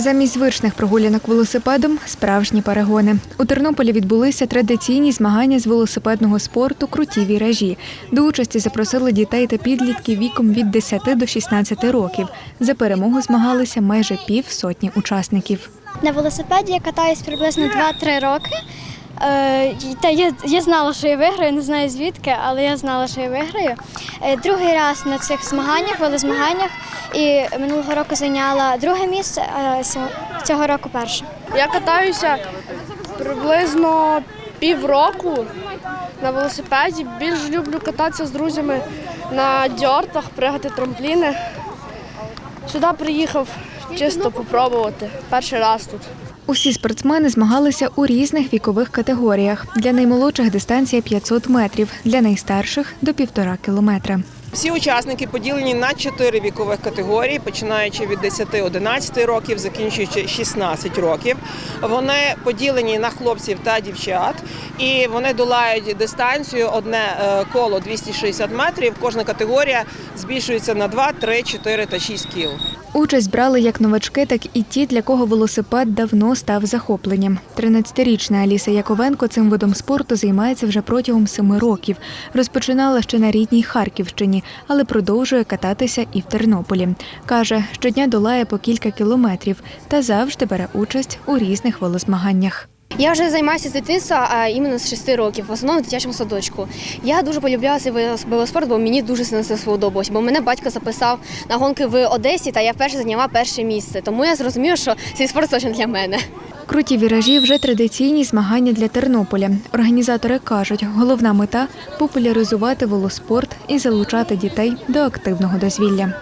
Замість звичних прогулянок велосипедом справжні перегони. У Тернополі відбулися традиційні змагання з велосипедного спорту Круті віражі. До участі запросили дітей та підлітків віком від 10 до 16 років. За перемогу змагалися майже пів сотні учасників. На велосипеді я катаюсь приблизно 2-3 роки. Е, Та я, я знала, що я виграю, не знаю звідки, але я знала, що я виграю. Е, Другий раз на цих змаганнях, велозмаганнях, і минулого року зайняла друге місце, а цього- року перше. Я катаюся приблизно півроку на велосипеді. Більш люблю кататися з друзями на дьортах, пригати трампліни. Сюди приїхав чисто попробувати. Перший раз тут. Усі спортсмени змагалися у різних вікових категоріях. Для наймолодших дистанція 500 метрів, для найстарших до півтора кілометра. Всі учасники поділені на чотири вікових категорії, починаючи від 10-11 років, закінчуючи 16 років. Вони поділені на хлопців та дівчат, і вони долають дистанцію одне е, коло 260 метрів. Кожна категорія збільшується на 2, 3, 4 та 6 кіл. Участь брали як новачки, так і ті, для кого велосипед давно став захопленням. 13-річна Аліса Яковенко цим видом спорту займається вже протягом семи років. Розпочинала ще на рідній Харківщині, але продовжує кататися і в Тернополі. Каже, щодня долає по кілька кілометрів та завжди бере участь у різних велозмаганнях. Я вже займаюся з дитинства, а іменно з 6 років, в основному в дитячому садочку. Я дуже полюбляла цей велоспорт, бо мені дуже це сподобалось. Бо мене батько записав на гонки в Одесі, та я вперше зайняла перше місце. Тому я зрозуміла, що цей спорт точно для мене. Круті віражі вже традиційні змагання для Тернополя. Організатори кажуть, головна мета популяризувати велоспорт і залучати дітей до активного дозвілля.